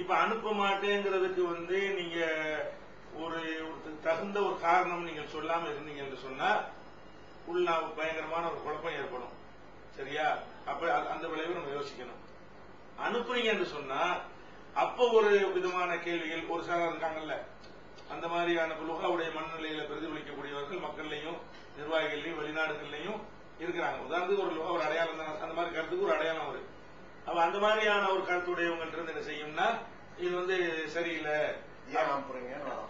இப்ப அனுப்ப மாட்டேங்கிறதுக்கு வந்து நீங்க ஒரு தகுந்த ஒரு காரணம் நீங்க சொல்லாம இருந்தீங்க என்று சொன்னா உள்ள பயங்கரமான ஒரு குழப்பம் ஏற்படும். சரியா? அப்ப அந்த விளைவு நம்ம யோசிக்கணும். அனுப்புறீங்க என்று சொன்னா அப்ப ஒரு விதமான கேள்விகள் ஒரு சிலர் இருக்காங்கல்ல அந்த மாதிரியான லுகாவுடைய மனநிலையில பிரதிபலிக்கக்கூடியவர்கள் மக்கள்லையும் நிர்வாகிகள்லையும் வெளிநாடுகள்லையும் இருக்கிறாங்க. உதாரணத்துக்கு ஒரு லுகா ஒரு அடையாளம் தான் அந்த மாதிரி கருத்துக்கு ஒரு அப்ப அந்த மாதிரியான ஒரு கருத்துடையவங்கள்ட்ட இருந்து என்ன செய்யும்னா இது வந்து சரியில்லை.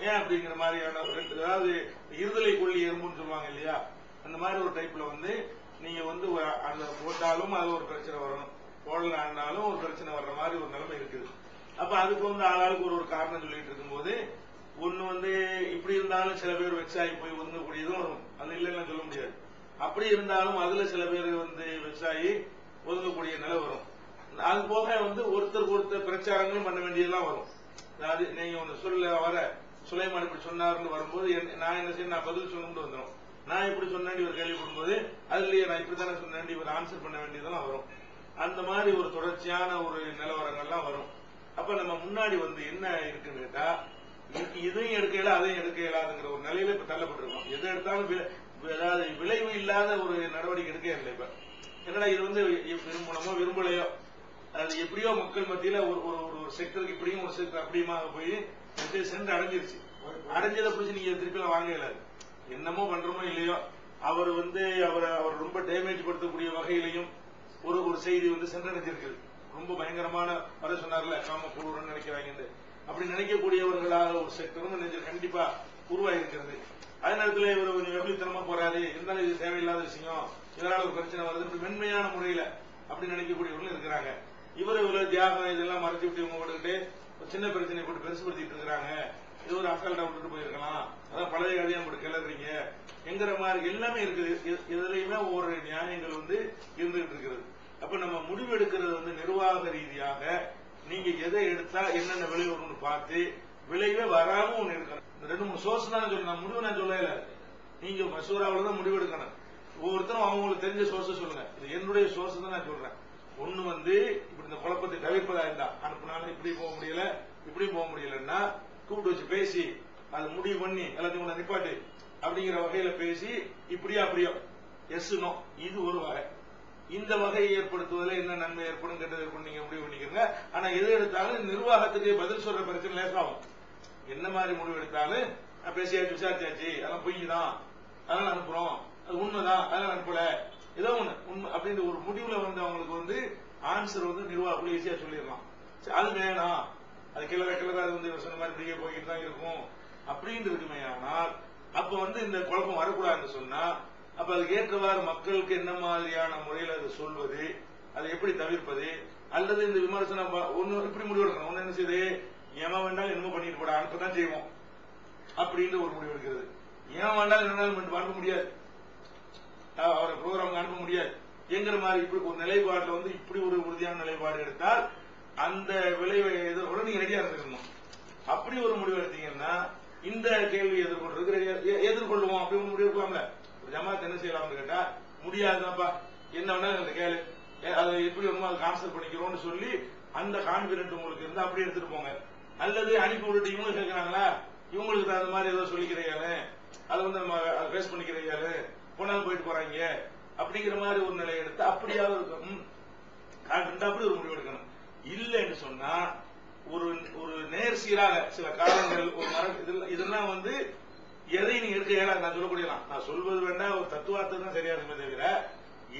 ஏன் அப்படிங்கிற மாதிரியான அதாவது இருதலை கொள்ளி எறும்புன்னு சொல்லுவாங்க இல்லையா? அந்த மாதிரி ஒரு டைப்ல வந்து நீங்க வந்து அந்த போட்டாலும் அது ஒரு பிரச்சனை வரும் போடலான்னாலும் ஒரு பிரச்சனை வர்ற மாதிரி ஒரு நிலைமை இருக்குது. அப்ப அதுக்கு வந்து ஆளாளுக்கு ஒரு ஒரு காரணம் சொல்லிட்டு இருக்கும்போது ஒண்ணு வந்து இப்படி இருந்தாலும் சில பேர் ஆகி போய் ஒதுங்கக்கூடியதும் வரும். அது இல்லைன்னு சொல்ல முடியாது. அப்படி இருந்தாலும் அதுல சில பேர் வந்து ஆகி ஒதுங்கக்கூடிய நிலை வரும். அது போக வந்து ஒருத்தருக்கு ஒருத்தர் பிரச்சாரங்களும் பண்ண வேண்டியதெல்லாம் வரும். அதாவது நீங்க ஒன்று சொல்ல வர சுலைமான் இப்படி சொன்னாருன்னு வரும்போது நான் என்ன செய்ய நான் பதில் சொல்லணும்னு வந்துடும் நான் இப்படி சொன்னேன் இவர் கேள்விப்படும்போது அதுலயே நான் இப்படி தானே சொன்னேன் இவர் ஆன்சர் பண்ண வேண்டியதெல்லாம் வரும். அந்த மாதிரி ஒரு தொடர்ச்சியான ஒரு நிலவரங்கள்லாம் வரும். அப்ப நம்ம முன்னாடி வந்து என்ன இருக்குன்னு கேட்டா இதையும் எடுக்க இயலா அதையும் எடுக்க இயலாதுங்கிற ஒரு நிலையில இப்ப தள்ளப்பட்டிருக்கோம். எதை எடுத்தாலும் வி- அதாவது விளைவு இல்லாத ஒரு நடவடிக்கை எடுக்க இல்லை இப்ப. என்னடா இது வந்து விரும்பணுமோ விரும்பலையோ? அது எப்படியோ மக்கள் மத்தியில ஒரு ஒரு ஒரு செக்டருக்கு இப்படியும் ஒரு செக்டர் அப்படியுமா போய் சென்று அடைஞ்சிருச்சு. அடைஞ்சதை பிடிச்சி நீங்க திருப்பி வாங்க இயலாது என்னமோ பண்றோமோ இல்லையோ அவர் வந்து அவரை அவர் ரொம்ப டேமேஜ் படுத்தக்கூடிய வகையிலையும் ஒரு ஒரு செய்தி வந்து சென்றடைஞ்சிருக்குது. ரொம்ப பயங்கரமான வர சொன்னார்ல காம குழுவுடன் நினைக்கிறாங்க அப்படி நினைக்கக்கூடியவர்களாக ஒரு செக்டரும் நினைச்சு கண்டிப்பா உருவாயிருக்கிறது அதே நேரத்தில் இவர் கொஞ்சம் வெகுளித்தனமா போறாரு. இருந்தாலும் இது தேவையில்லாத விஷயம். இதனால ஒரு பிரச்சனை வருது. மென்மையான முறையில அப்படி நினைக்கக்கூடியவர்களும் இருக்கிறாங்க. இவர் இவ்வளவு தியாகம் இதெல்லாம் மறைச்சு விட்டு இவங்க போட்டுக்கிட்டு ஒரு சின்ன பிரச்சனை போட்டு பெருசுபடுத்திட்டு இருக்கிறாங்க. இது ஒரு அசால்ட்டா விட்டுட்டு போயிருக்கலாம். அதான் பழைய கதையா போட்டு கிளறீங்க என்கிற மாதிரி எல்லாமே இருக்குது. இது- இதுலயுமே ஒவ்வொரு நியாயங்கள் வந்து இருந்துகிட்டு இருக்கிறது அப்ப நம்ம முடிவு எடுக்கிறது வந்து நிர்வாக ரீதியாக நீங்க எதை எடுத்தா என்னென்ன விளைவு வரும்னு பார்த்து விளைவே வராம ஒண்ணு எடுக்கணும் இந்த ரெண்டு மூணு சோர்ஸ் தான் சொல்றேன் நான் முடிவு நான் சொல்லல நீங்க மசூராவில தான் முடிவு எடுக்கணும். ஒவ்வொருத்தரும் அவங்களுக்கு தெரிஞ்ச சோர்ஸ் சொல்லுங்க. இது என்னுடைய சோர்ஸ் தான் நான் சொல்றேன். ஒண்ணு வந்து இப்படி இந்த குழப்பத்தை தவிர்ப்பதா இருந்தா? அனுப்புனாலும் இப்படி போக முடியல இப்படி போக முடியலன்னா கூப்பிட்டு வச்சு பேசி அது முடிவு பண்ணி எல்லாத்தையும் ஒண்ணு நிப்பாட்டு அப்படிங்கிற வகையில பேசி இப்படியா அப்படியோ? எஸ் நோ இது ஒரு வகை. இந்த வகையை ஏற்படுத்துவதில் என்ன நன்மை ஏற்படும் கெட்டது ஏற்படும் நீங்க முடிவு பண்ணிக்கிறீங்க. ஆனா எது எடுத்தாலும் நிர்வாகத்துக்கு பதில் சொல்ற பிரச்சனை லேசாகும் என்ன மாதிரி முடிவு எடுத்தாலும் பேசியாச்சு விசாரிச்சாச்சு அதெல்லாம் பொய் தான் அதெல்லாம் அனுப்புறோம். அது உண்மைதான். அதெல்லாம் அனுப்பல. ஏதோ ஒண்ணு. உண்மை அப்படின்ற ஒரு முடிவுல வந்து அவங்களுக்கு வந்து ஆன்சர் வந்து நிர்வாகம் ஈஸியா சொல்லிடலாம். சரி, அது வேணாம். அது கிளற கிளற அது வந்து சொன்ன மாதிரி இப்படியே போய்கிட்டு தான் இருக்கும். அப்படின்னு இருக்குமே ஆனால் அப்ப வந்து இந்த குழப்பம் வரக்கூடாதுன்னு சொன்னா அப்ப அதுக்கு ஏற்றவாறு மக்களுக்கு என்ன மாதிரியான முறையில் அதை சொல்வது அதை எப்படி தவிர்ப்பது அல்லது இந்த விமர்சனம் ஒன்னு இப்படி முடிவெடுக்கணும் ஒன்னு என்ன செய்யுது? ஏமா வேண்டாலும் என்னமோ பண்ணிட்டு போட அனுப்பதான் செய்வோம். அப்படின்ற ஒரு முடிவு எடுக்கிறது. ஏன் வேண்டாம் என்ன வேணாலும் பார்க்க முடியாது. அவரை ப்ரோக்ராம் அனுப்ப முடியாது. எங்கிற மாதிரி இப்படி ஒரு நிலைப்பாடுல வந்து இப்படி ஒரு உறுதியான நிலைப்பாடு எடுத்தால் அந்த விளைவை எதிர்கொள்ள நீங்க ரெடியா இருந்துக்கணும்? அப்படி ஒரு முடிவு எடுத்தீங்கன்னா இந்த கேள்வி எதிர்கொள்றதுக்கு ரெடியா எதிர்கொள்ளுவோம் அப்படி ஒரு முடிவு எடுக்கலாம்ல? ஜமாத் என்ன செய்யலாம்னு கேட்டா முடியாதுதான்ப்பா என்ன வேணாலும் அந்த கேளு. அதை எப்படி வேணுமோ அதை கான்சல் பண்ணிக்கிறோம்னு சொல்லி அந்த கான்பிடன்ட் உங்களுக்கு இருந்தா அப்படி எடுத்துட்டு போங்க. அல்லது அனுப்பி விட்டுட்டு இவங்க கேட்கிறாங்களா இவங்களுக்கு தகுந்த மாதிரி ஏதோ சொல்லிக்கிறீங்களே அதை வந்து நம்ம ஃபேஸ் பண்ணிக்கிறீங்களே கொண்டாந்து போயிட்டு போறாங்க அப்படிங்கிற மாதிரி ஒரு நிலை எடுத்து அப்படியாவது இருக்கும் அப்படி ஒரு முடிவு எடுக்கணும். இல்லைன்னு சொன்னா ஒரு ஒரு நேர் சீராக சில காலங்கள் ஒரு மரம் இதெல்லாம் வந்து எதை நீங்க எடுக்க இயலாது நான் சொல்லக்கூடியலாம். நான் சொல்வது வேண்டாம் ஒரு தத்துவார்த்தம் தான் சரியா இருக்குமே தவிர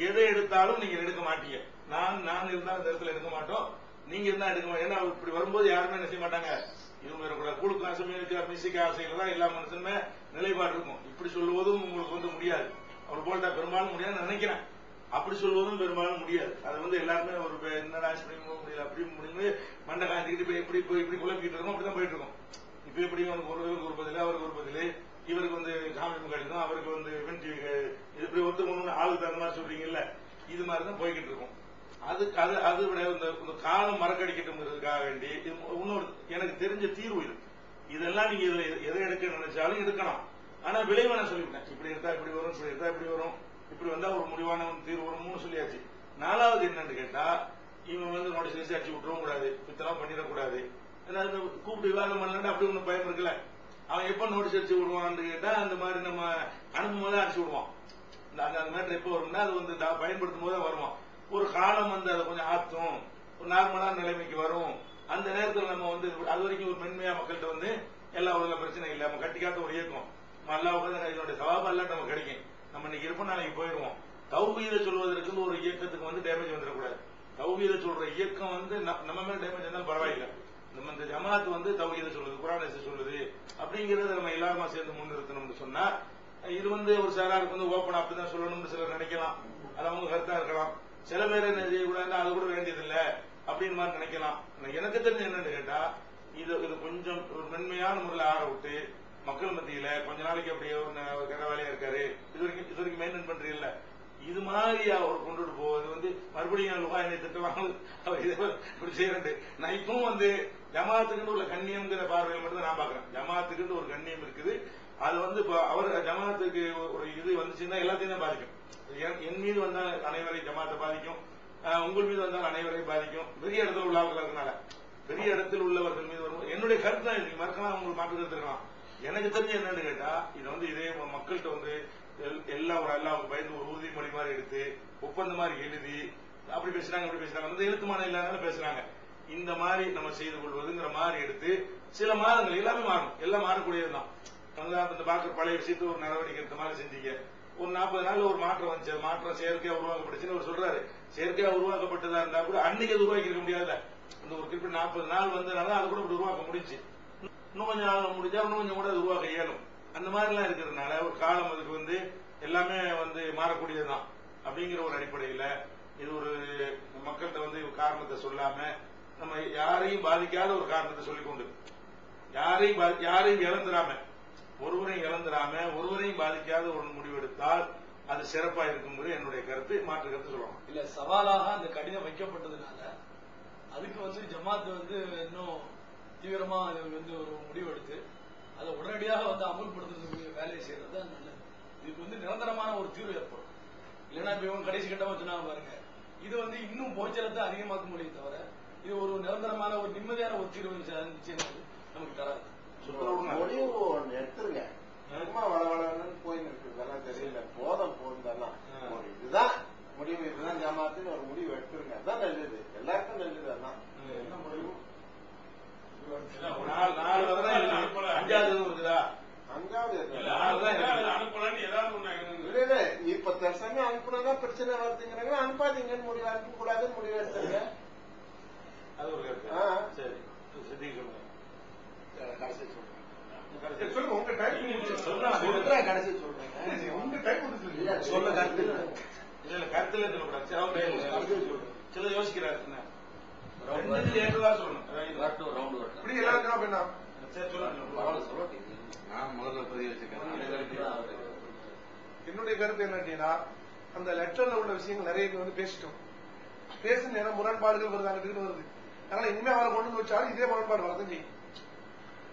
எதை எடுத்தாலும் நீங்க எடுக்க மாட்டீங்க. நான் நான் இருந்தால் இந்த இடத்துல எடுக்க மாட்டோம். நீங்க இருந்தா எடுக்க மாட்டோம் ஏன்னா இப்படி வரும்போது யாருமே என்ன செய்ய மாட்டாங்க. இவங்க இருக்கக்கூடாது குழுக்கு ஆசை மீனுக்கு மிசிக்க ஆசைகள் தான் எல்லா மனுஷனுமே நிலைப்பாடு இருக்கும். இப்படி சொல்லுவதும் உங்களுக்கு வந்து முடியாது. அவர் போல்ட்டா பெரும்பாலும் முடியாதுன்னு நினைக்கிறேன். அப்படி சொல்வதும் பெரும்பாலும் முடியாது. அது வந்து எல்லாருமே ஒரு என்ன என்னடா இப்படி முடியல அப்படி முடியுது மண்டை காய்ச்சிக்கிட்டு போய் எப்படி போய் இப்படி குழப்பிட்டு இருக்கோம் அப்படிதான் போயிட்டு இருக்கோம். இப்ப எப்படி அவனுக்கு ஒருவருக்கு ஒரு பதிலே அவருக்கு ஒரு பதிலே இவருக்கு வந்து காமி கிடைக்கும் அவருக்கு வந்து வென் டிவி இது இப்படி ஒருத்தர் ஒண்ணு ஆளுக்கு தகுந்த மாதிரி சொல்றீங்கல்ல இது மாதிரி தான் போய்கிட்டு இருக்கும். அது அது அது விட இந்த காலம் மறக்கடிக்கட்டுங்கிறதுக்காக வேண்டி இது இன்னொரு எனக்கு தெரிஞ்ச தீர்வு இது. இதெல்லாம் நீங்க இதுல எதை எடுக்க நினைச்சாலும் எடுக்கலாம். ஆனா விளைவு நான் சொல்லிவிட்டேன். இப்படி இருந்தா இப்படி வரும் இப்படி இருந்தா இப்படி வரும். இப்படி வந்தா ஒரு முடிவான தீர்வு வரும் சொல்லியாச்சு. நாலாவது என்னன்னு கேட்டா இவன் வந்து நோட்டீஸ் அடிச்சு விட்டுறவும் கூடாது பித்தெல்லாம் பண்ணிடக்கூடாது ஏன்னா கூப்பிட்டு விவாதம் பண்ணலன்னா அப்படி ஒன்றும் பயம் இருக்குல்ல. அவன் எப்ப நோட்டீஸ் அடிச்சு விடுவான்னு கேட்டா அந்த மாதிரி நம்ம அனுப்பும் போது அடிச்சு விடுவான். இந்த அந்த அந்த மேட்டர் எப்போ வரும்னா அது வந்து தா- பயன்படுத்தும் போது வருவான். ஒரு காலம் வந்து அதை கொஞ்சம் ஆத்தும். ஒரு நார்மலான நிலைமைக்கு வரும். அந்த நேரத்தில் நம்ம வந்து அது வரைக்கும் ஒரு மென்மையா மக்கள்கிட்ட வந்து எல்லா உலக பிரச்சனை இல்லை நம்ம கட்டி ஒரு இயக்கம். நம்ம அல்லா உட்காந்து இதனுடைய சவாபம் எல்லாம் நமக்கு கிடைக்கும். நம்ம இன்னைக்கு இருப்போம் நாளைக்கு போயிடுவோம் தௌஹீத சொல்வதற்கு ஒரு இயக்கத்துக்கு வந்து டேமேஜ் வந்துடக்கூடாது. தௌஹீத சொல்ற இயக்கம் வந்து ந- நம்ம மேல டேமேஜ் இருந்தாலும் பரவாயில்லை. நம்ம இந்த ஜமாத் வந்து தௌஹீத சொல்லுது குரான் ஹதீஸ் சொல்லுது அப்படிங்கறத நம்ம எல்லாருமா சேர்ந்து முன்னிறுத்தணும்னு சொன்னா இது வந்து ஒரு சாராருக்கு வந்து ஓப்பன் அப்படிதான் சொல்லணும்னு சிலர் நினைக்கலாம். அது அவங்க கருத்தா இருக்கலாம். சில பேர் என்ன செய்யக்கூடாதுன்னா அது கூட வேண்டியதில்லை அப்படின்னு மாதிரி நினைக்கலாம். எனக்கு தெரிஞ்சு என்னன்னு கேட்டா இது இது கொஞ்சம் ஒரு மென்மையான முறையில் ஆற விட்டு மக்கள் மத்தியில கொஞ்ச நாளைக்கு அப்படியே ஒரு கெட்ட வேலையா இருக்காரு. இது வரைக்கும் இது வரைக்கும் மெயின்டைன் பண்றீங்கல்ல இது மாதிரி அவர் கொண்டுட்டு போவது வந்து மறுபடியும் லுகா என்னை திட்டுவாங்க அவர் இதை இப்படி செய்யறது நான் இப்பவும் வந்து ஜமாத்துக்குன்னு உள்ள கண்ணியம்ங்கிற பார்வையில் மட்டும் தான் நான் பாக்குறேன் ஜமாத்துக்குன்னு ஒரு கண்ணியம் இருக்குது. அது வந்து அவர் ஜமாத்துக்கு ஒரு இது வந்துச்சுன்னா எல்லாத்தையும் தான் பாதிக்கும். என்- என் மீது வந்தால் அனைவரையும் ஜமாத்தை பாதிக்கும். உங்கள் மீது வந்தால் அனைவரையும் பாதிக்கும். பெரிய இடத்துல உள்ளவர்கள் இருக்கனால பெரிய இடத்தில் உள்ளவர்கள் மீது வரும்போது என்னுடைய கருத்து தான் இருக்கு மறக்கலாம் உங்களுக்கு மாற்று கருத்து இருக்கலாம். எனக்கு தெரிஞ்சு என்னன்னு கேட்டா இதை வந்து இதே மக்கள்கிட்ட வந்து எல்- எல்லாம் ஒரு எல்லாம் பயந்து ஒரு உறுதிமொழி மாதிரி எடுத்து ஒப்பந்த மாதிரி எழுதி அப்படி பேசுறாங்க அப்படி பேசுறாங்க வந்து எழுத்துமான இல்லாதனால பேசுறாங்க. இந்த மாதிரி நம்ம செய்து கொள்வதுங்கிற மாதிரி எடுத்து சில மாதங்கள் எல்லாமே மாறும் எல்லாம் மாறக்கூடியதுதான். அதனால இந்த பார்க்குற பழைய விஷயத்தை ஒரு நடவடிக்கை எடுத்த மாதிரி செஞ்சீங்க. ஒரு நாற்பது நாள் ஒரு மாற்றம் வந்துச்சு. மாற்றம் செயற்கையா உருவாக்கப்பட்டுச்சுன்னு அவர் சொல்றாரு. செயற்கையா உருவாக்கப்பட்டதா இருந்தா கூட அன்னைக்கு அது உருவாக்கி இருக்க முடியாதுல்ல. அந்த ஒரு குறிப்பிட்ட நாற்பது நாள் வந்ததுனால அது கூட உருவாக்க முடிஞ்சு இன்னும் கொஞ்சம் நாள் முடிஞ்சா இன்னும் கொஞ்சம் கூட உருவாக இயலும். அந்த மாதிரிலாம் இருக்கிறதுனால ஒரு காலம் அதுக்கு வந்து எல்லாமே வந்து மாறக்கூடியதுதான் அப்படிங்கிற ஒரு அடிப்படையில இது ஒரு மக்கள்கிட்ட வந்து காரணத்தை சொல்லாம நம்ம யாரையும் பாதிக்காத ஒரு காரணத்தை சொல்லிக்கொண்டு யாரையும் யாரையும் இழந்துராம ஒருவரையும் இழந்துராம ஒருவரையும் பாதிக்காத ஒரு முடிவெடுத்தால் அது சிறப்பா இருக்குங்கிறது என்னுடைய கருத்து மாற்று கருத்து சொல்லலாம் இல்ல சவாலாக அந்த கடிதம் வைக்கப்பட்டதுனால அதுக்கு வந்து ஜமாத் வந்து இன்னும் தீவிரமா அது வந்து ஒரு முடிவெடுத்து அதை உடனடியாக வந்து அமுல்படுத்துறதுக்கு வேலையை செய்யறது தான் நல்லது. இதுக்கு வந்து நிரந்தரமான ஒரு தீர்வு ஏற்படும். இல்லைன்னா இப்ப இவங்க கடைசி கட்டமா சொன்னாங்க பாருங்க. இது வந்து இன்னும் போச்சலத்தை அதிகமாக்க முடியும் தவிர இது ஒரு நிரந்தரமான ஒரு நிம்மதியான ஒரு தீர்வு நமக்கு தராது. முடிவு ஒண்ணு எடுத்துருங்க. சும்மா வள வளன்னு போயின்னு இருக்குதெல்லாம் தெரியல. போதும் போதும் ஒரு இதுதான். முடிவு இதுதான் ஜமாத்துன்னு ஒரு முடிவு எடுத்துருங்க. அதான் நல்லது. எல்லாருக்கும் நல்லது அதான். என்ன முடிவு நாலு நாலு வரதான் இருக்கு. அஞ்சாவது இருக்குதா அஞ்சாவது இப்ப தற்சமயம் அனுப்புனாதான் பிரச்சனை வருதுங்கிறாங்க. அனுப்பாதீங்கன்னு முடிவு அனுப்ப கூடாதுன்னு முடிவு அது ஒரு கருத்து. ஆ. சரி. சொல்லுங்க. கடைசி சொல்றேன். சொல்லுங்க. உங்க டைம். சொல்றேன் கடைசி சொல்றேன். உங்க டைம் சொல்ல கருத்து இல்ல இல்ல. கருத்துல சொல்லக்கூடாது. சில யோசிக்கிறாரு என்னுடைய கருத்து என்ன அப்படின்னா அந்த லெட்டர்ல உள்ள விஷயங்கள் நிறைய வந்து பேசிட்டோம். பேசுன நேரம் முரண்பாடுகள் வருது அங்கிட்டு வருது. அதனால இனிமே அவரை கொண்டு வந்து வச்சாலும் இதே முரண்பாடு வரதான் செய்யும்.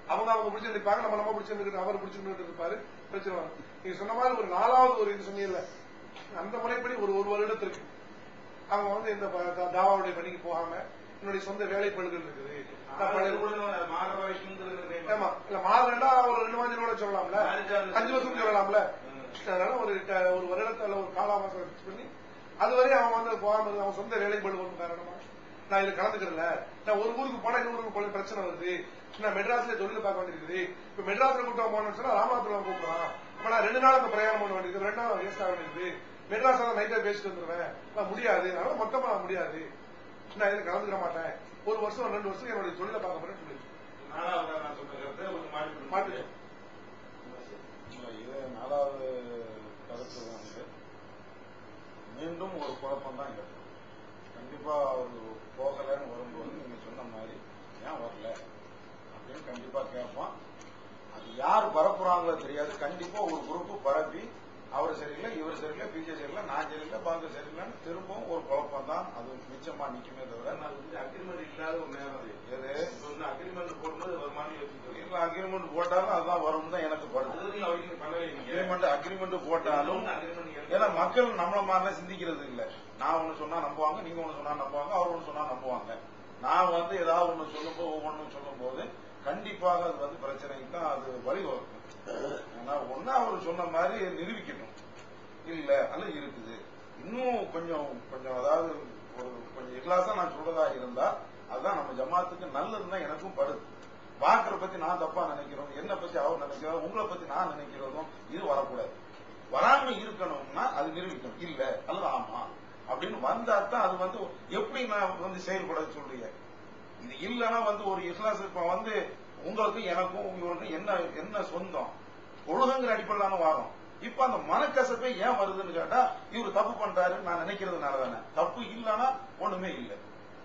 அவங்க அவங்க பிடிச்சிருப்பாங்க நம்ம நம்ம பிடிச்சிருந்துட்டு அவர் பிடிச்சிருந்துட்டு இருப்பாரு பிரச்சனை வரும் நீங்க சொன்ன மாதிரி ஒரு நாலாவது ஒரு இது சொன்னீங்கல்ல அந்த முறைப்படி ஒரு ஒரு வருடத்திற்கு அவங்க வந்து இந்த தாவாவுடைய பணிக்கு போகாம என்னுடைய சொந்த இருக்குது. பழைய- மாற வரைக்கும் ஆமா. இல்ல மாறுனா ஒரு ரெண்டு மாதம் கூட சொல்லலாம்ல. அஞ்சு வருஷம் சொல்லலாம்ல. அதனால ஒரு ஒரு வருடத்துல ஒரு காலாவாசம் பண்ணி அதுவரை அவன் வந்து போகாம அவன் சொந்த வேலைப்பாடு ஒன்று காரணமா? நான் இதுல கலந்துக்கிறல நான் ஒரு ஊருக்கு போனா இன்னொரு ஊருக்கு பிரச்சனை வருது. நான் மெட்ராஸ்ல தொழில் பார்க்க வேண்டியிருக்குது. இப்ப மெட்ராஸ்ல கூட்டம் போனோம்னு சொன்னா ராமநாதபுரம் அப்ப நான் ரெண்டு நாள் அங்க பிரயாணம் பண்ண வேண்டியது ரெண்டு நாள் வேஸ்ட் ஆக வேண்டியது மெட்ராஸ்ல நைட்டா பேசிட்டு வந்துருவேன். நான் முடியாது. அதனால மொத்தமா முடியாது. நான் இதுல கலந்துக்க மாட்டேன். ஒரு வருஷம் ரெண்டு வருஷம் என்னுடைய தொழிலை பார்க்க போறேன்னு சொல்லி நாலாவது நான் சொன்ன கருத்தை. கொஞ்சம் மாற்றி மாற்றி இது நாலாவது கருத்து வந்து மீண்டும் ஒரு குழப்பம் தான் இருக்கும் கண்டிப்பா அவர் போகலன்னு வரும்போது நீங்க சொன்ன மாதிரி ஏன் வரல? அப்படின்னு கண்டிப்பா கேட்பான் அது யார் பரப்புறாங்களோ தெரியாது. கண்டிப்பா ஒரு குரூப் பரப்பி அவர் சரியில்லை இவர் சரியில்லை பிஜே சரியில்லை நான் சரியில்லை பாங்க சரியில்லைன்னு திரும்பவும் ஒரு குழப்பம் தான். அது மிச்சமா நிக்குமே தவிர அக்ரிமெண்ட் இல்லாத ஒரு நேரம் எது? அக்ரிமெண்ட் போடும்போது ஒரு மாதிரி இல்ல அக்ரிமெண்ட் போட்டாலும் அதுதான் வரும் தான் எனக்கு படுது. அக்ரிமெண்ட் அக்ரிமெண்ட் போட்டாலும் அக்ரிமெண்ட் ஏன்னா மக்கள் நம்மள மாதிரிலாம் சிந்திக்கிறது இல்ல. நான் ஒண்ணு சொன்னா நம்புவாங்க நீங்க ஒண்ணு சொன்னா நம்புவாங்க அவர் ஒண்ணு சொன்னா நம்புவாங்க. நான் வந்து ஏதாவது ஒண்ணு சொல்லும்போது ஒவ்வொன்றும் சொல்லும் போது கண்டிப்பாக அது வந்து பிரச்சனைக்கு தான் அது வழிவகுக்கும். ஒன்னா அவர் சொன்ன மாதிரி நிரூபிக்கணும். இல்ல அல்ல இருக்குது. இன்னும் கொஞ்சம் கொஞ்சம் அதாவது ஒரு கொஞ்சம் இக்லாசா நான் சொல்றதா இருந்தா அதுதான் நம்ம ஜமாத்துக்கு நல்லதுன்னு தான் எனக்கும் படுது. வாக்கரை பத்தி நான் தப்பா நினைக்கிறோம் என்ன பத்தி அவர் நினைக்கிறோம் உங்களை பத்தி நான் நினைக்கிறதும் இது வரக்கூடாது. வராம இருக்கணும்னா அது நிரூபிக்கணும். இல்ல அல்லது ஆமா அப்படின்னு வந்தா தான் அது வந்து எப்படி நான் வந்து செயல்பட சொல்றீங்க? இது இல்லைன்னா வந்து ஒரு இஸ்லாஸ் இப்ப வந்து உங்களுக்கும் எனக்கும் இவருக்கும் என்ன என்ன சொந்தம்? ஒழுங்குங்கிற அடிப்படையில் தானே வாரம் இப்ப அந்த மனக்கசப்பே ஏன் வருதுன்னு கேட்டா இவர் தப்பு பண்றாருன்னு நான் நினைக்கிறதுனால தானே தப்பு இல்லைன்னா ஒண்ணுமே இல்லை.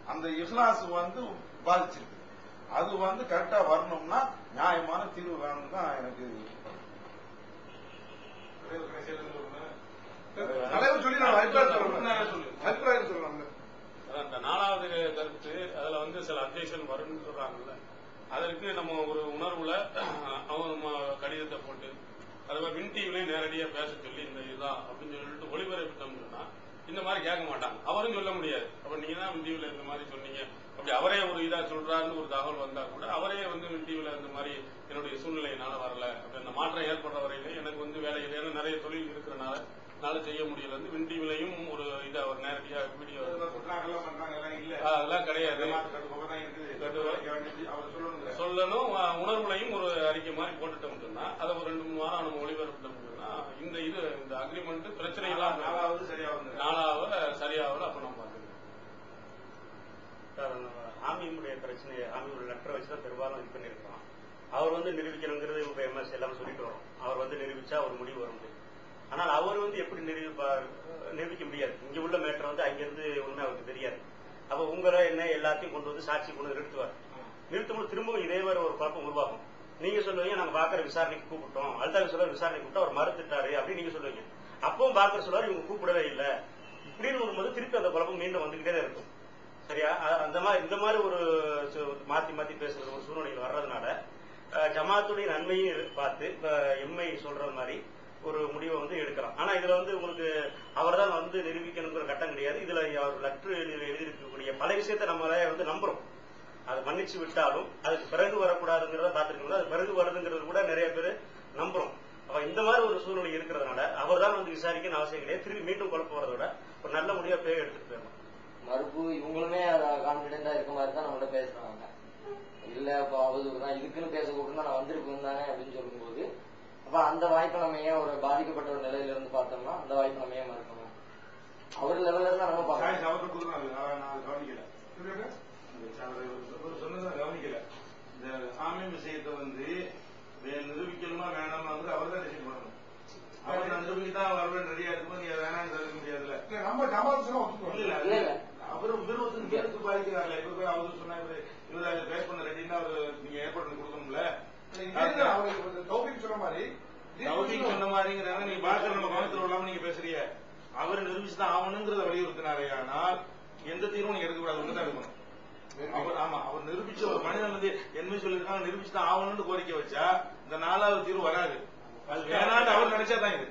அந்த இஸ்லாஸ் வந்து பாதிச்சிருக்கு. அது வந்து கரெக்டா வரணும்னா நியாயமான தீர்வு வேணும்னு தான் எனக்கு தலைவர் சொல்லி அபிப்பிராயம் அதான் அந்த நாலாவது கருத்து அதுல வந்து சில அப்டேஷன் வரும்னு சொல்றாங்கல்ல. அதற்கு நம்ம ஒரு உணர்வுல அவங்க நம்ம கடிதத்தை போட்டு அதுவே வின் டிவிலையும் நேரடியா பேச சொல்லி இந்த இதுதான் அப்படின்னு சொல்லிட்டு ஒளிபரப்பிட்டோம்னு சொன்னா இந்த மாதிரி கேட்க மாட்டாங்க. அவரும் சொல்ல முடியாது. அப்ப நீங்க தான் வின் டிவில இந்த மாதிரி சொன்னீங்க. அப்படி அவரே ஒரு இதா சொல்றாருன்னு ஒரு தகவல் வந்தா கூட அவரே வந்து வின் டிவில இந்த மாதிரி என்னுடைய சூழ்நிலையினால வரல. அப்ப இந்த மாற்றம் ஏற்படுற வரையில எனக்கு வந்து வேலை ஏன்னா நிறைய தொழில் இருக்கிறனால என்னால செய்ய முடியல. வந்து வின் டிவிலையும் ஒரு இதை அவர் நேரடியா வீடியோ அதெல்லாம் கிடையாது. அவர் சொல்லணும். அஹ், உணர்வுலையும் ஒரு அறிக்கை மாதிரி போட்டுட்டோம் சொன்னா அதை ஒரு ரெண்டு மூணு வாரம் நம்ம ஒளிபரப்பிட்டோம் சொன்னா இந்த இது இந்த அக்ரிமெண்ட் பிரச்சனை இல்லாம நாலாவது சரியா வந்து நாலாவது சரியாவது அப்ப நம்ம பார்த்துக்கலாம் ஆமீனுடைய பிரச்சனையை ஆமீனோட லெட்டரை வச்சு தான் பெரும்பாலும் இது பண்ணியிருக்கிறோம். அவர் வந்து நிரூபிக்கணுங்கிறது இப்போ எம்எஸ் எல்லாமே சொல்லிட்டு வரோம். அவர் வந்து நிரூபிச்சா ஒரு முடிவு வரும். ஆனால் அவர் வந்து எப்படி நிரூபிப்பார்? நிரூபிக்க முடியாது. இங்க உள்ள மேட்டர் வந்து அங்கிருந்து உண்மை அவருக்கு தெரியாது. அப்ப உங்களை என்ன எல்லாத்தையும் கொண்டு வந்து சாட்சி கொண்டு நிறுத்துவார் நிறுத்தும்போது திரும்பவும் இதே மாதிரி ஒரு குழப்பம் உருவாகும். நீங்க சொல்லுவீங்க நாங்க பாக்குற விசாரணைக்கு கூப்பிட்டோம். அல்தாவி சொல்ல விசாரணை கூப்பிட்டா அவர் மறுத்துட்டாரு அப்படின்னு நீங்க சொல்லுவீங்க. அப்பவும் பாக்குற சொல்லுவார் இவங்க கூப்பிடவே இல்லை. இப்படின்னு வரும்போது திருப்பி அந்த குழப்பம் மீண்டும் வந்துகிட்டே இருக்கும். சரியா? அந்த மாதிரி இந்த மாதிரி ஒரு சு- மாத்தி மாத்தி பேசுற ஒரு சூழ்நிலையில் வர்றதுனால ஜமாத்துடைய நன்மையும் பார்த்து இப்ப எம்ஐ சொல்ற மாதிரி ஒரு முடிவை வந்து எடுக்கலாம். ஆனா இதுல வந்து உங்களுக்கு அவர் தான் வந்து நிரூபிக்கணுங்கிற கட்டம் கிடையாது. இதுல அவர் லெட்டர் எழுதியிருக்கக்கூடிய பல விஷயத்த நம்மளே வந்து நம்புறோம். அதை மன்னிச்சு விட்டாலும் அதுக்கு பிறகு வரக்கூடாதுங்கிறத பார்த்துருக்கோம் அது பிறகு வருதுங்கிறது கூட நிறைய பேர் நம்புறோம். அப்ப இந்த மாதிரி ஒரு சூழ்நிலை இருக்கிறதுனால அவர் தான் வந்து விசாரிக்கணும் அவசியம் கிடையாது. திரும்பி மீண்டும் குழப்பம் வரதை விட ஒரு நல்ல முடிவை பேர் எடுத்துட்டு போயிடும் மறுப்பு இவங்களுமே அதை கான்பிடென்டா இருக்க மாதிரி தான் நம்மள்ட்ட பேசுறாங்க. இல்ல அப்ப அவதூறு தான் இதுக்குன்னு பேச கூப்பிட்டு நான் வந்திருக்கணும் தானே அப்படின்னு சொல்லும்போது அப்ப அந்த வாய்ப்பை நம்ம ஏன் ஒரு பாதிக்கப்பட்ட ஒரு நிலையில இருந்து பார்த்தோம்னா அந்த வாய்ப்பை நம்ம ஏன் மறுக்கணும் அவர் லெவல்ல இருந்தா நம்ம பார்க்கணும் சாய்ஸ் அவருக்கு கொடுக்கணும் நான் நான் அதை கவனிக்கல இந்த சாலை ஒரு சொன்னதை நான் கவனிக்கல இந்த ஆமீன் விஷயத்தை வந்து வே- நிரூபிக்கணுமா வேணாமா வந்து அவர் தான் டிசைட் பண்ணணும் அவர் நான் நிரூபிக்க தான் வருவேன் ரெடியா இருக்கும்போது நீங்க வேணாம்னு சொல்ல முடியாதுல்ல. இல்ல, நம்ம ஜமாத் சொன்னா ஒத்துக்குவோம். இல்ல இல்ல, இல்ல. அவரும் விருப்பத்துக்கு பேருக்கு பாதிக்கிறார்ல இப்ப போய் அவரு சொன்னா இவரு பேஸ் பண்ண ரெடின்னா அவரு நீங்க ஏற்பாடு கொடுக்கணும்ல. சொன்ன மாதிரி தௌபிக் சொன்ன மாதிரிங்கிறாங்க நீங்க பாக்குற நம்ம கவனத்தில் விடாம நீங்க பேசுறீங்க. அவர் நிரூபிச்சு தான் ஆகணுங்கிறத வலியுறுத்தினாரே ஆனால் எந்த தீர்வும் நீங்க எடுக்கக்கூடாது. ஒண்ணுதான் எடுக்கணும். அவர் ஆமா அவர் நிரூபிச்ச ஒரு மனிதன் வந்து என்ன சொல்லிருக்காங்க நிரூபிச்சு தான் ஆகணும்னு கோரிக்கை வச்சா இந்த நாலாவது தீர்வு வராது. அது வேணான்னு அவர் நினைச்சா தான் இது.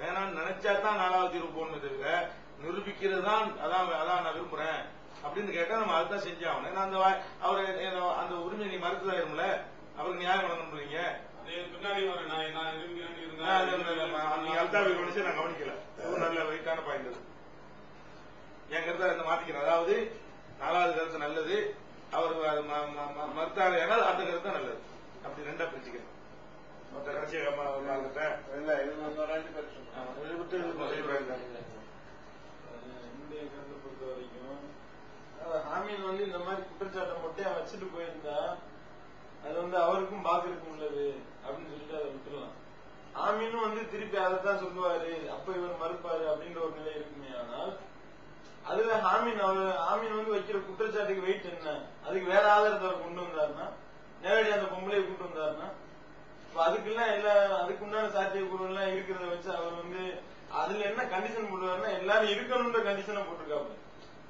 வேணாம்னு நினைச்சா தான் நாலாவது தீர்வு போகணும் தவிர நிரூபிக்கிறது தான் அதான் அதான் நான் விரும்புறேன். அப்படின்னு கேட்டா நம்ம அதுதான் செஞ்சாகணும். ஏன்னா அந்த அவரு அந்த உரிமையை நீ மறுத்துதாயிரும்ல? அவருக்கு நியாயம் வழங்கணும்ன்றீங்க பின்னாடி நான் அந்த- அந்த- கவனிக்கல. ஒரு நல்ல வெயிட்டான பாயிண்ட் என் கருத்தை இந்த மாத்திக்கிறேன். அதாவது நாலாவது கருத்து நல்லது. அவர் மறுத்தாரு ஏனால் அந்த கருத்து தான் நல்லது. அப்படி ரெண்டா பிரிச்சுக்கிறேன். ரெண்டு பேர் விட்டு என்னுடைய கருத்தை பொறுத்த வரைக்கும் ஹாமீன் வந்து இந்த மாதிரி குற்றச்சாட்டை மட்டும் வச்சுட்டு போயிருந்தா அது வந்து அவருக்கும் பாக்குறதுக்கு உள்ளது அப்படின்னு சொல்லிட்டு அதை விட்டுறலாம். ஆமீனும் வந்து திருப்பி அதைத்தான் சொல்லுவாரு அப்ப இவர் மறுப்பாரு அப்படின்ற ஒரு நிலை இருக்குமே ஆனால் அதுல ஹாமீன் அவர் ஆமீன் வந்து வைக்கிற குற்றச்சாட்டுக்கு வெயிட் என்ன? அதுக்கு வேற ஆதாரத்தை கொண்டு வந்தாருன்னா நேரடி அந்த பொம்பளையை கொண்டு வந்தாருன்னா அதுக்கெல்லாம் எல்லா அதுக்கு முன்னாடி சாத்தியக்கூறு எல்லாம் இருக்கிறத வச்சு அவர் வந்து அதுல என்ன கண்டிஷன் போடுவாருன்னா எல்லாரும் இருக்கணும்ன்ற கண்டிஷனை போட்டிருக்காப்புல.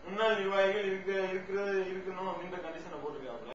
முன்னாள் நிர்வாகிகள் இருக்க இருக்கிறது இருக்கணும் அப்படின்ற கண்டிஷனை போட்டிருக்காப்புல.